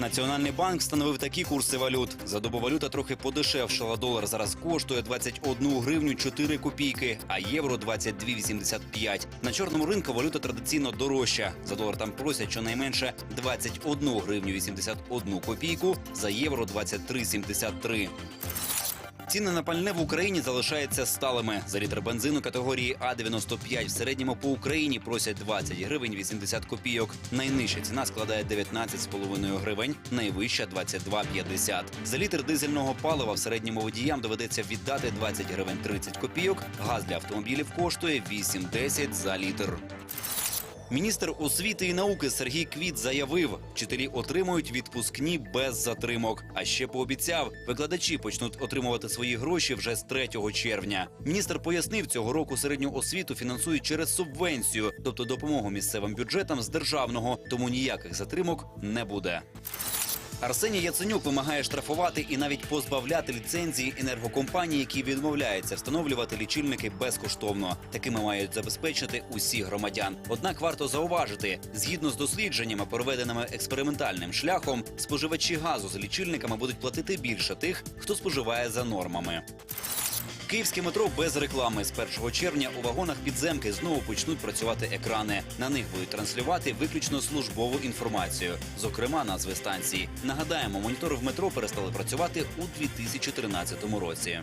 Національний банк встановив такі курси валют. За добу валюта трохи подешевшала. Долар зараз коштує 21 гривню 4 копійки, а євро 22,85. На чорному ринку валюта традиційно дорожча. За долар там просять щонайменше 21 гривню 81 копійку, за євро 23,73. Ціни на пальне в Україні залишаються сталими. За літр бензину категорії А95 в середньому по Україні просять 20 гривень 80 копійок. Найнижча ціна складає 19,5 гривень, найвища 22,50. За літр дизельного палива в середньому водіям доведеться віддати 20 гривень 30 копійок. Газ для автомобілів коштує 8,10 за літр. Міністр освіти і науки Сергій Квіт заявив, вчителі отримують відпускні без затримок. А ще пообіцяв, викладачі почнуть отримувати свої гроші вже з 3 червня. Міністр пояснив, цього року середню освіту фінансують через субвенцію, тобто допомогу місцевим бюджетам з державного, тому ніяких затримок не буде. Арсеній Яценюк вимагає штрафувати і навіть позбавляти ліцензії енергокомпаній, які відмовляються встановлювати лічильники безкоштовно. Такими мають забезпечити усіх громадян. Однак варто зауважити, згідно з дослідженнями, проведеними експериментальним шляхом, споживачі газу з лічильниками будуть платити більше тих, хто споживає за нормами. Київське метро без реклами з 1 червня у вагонах підземки знову почнуть працювати екрани. На них будуть транслювати виключно службову інформацію, зокрема назви станції. Нагадаємо, монітори в метро перестали працювати у 2013 році.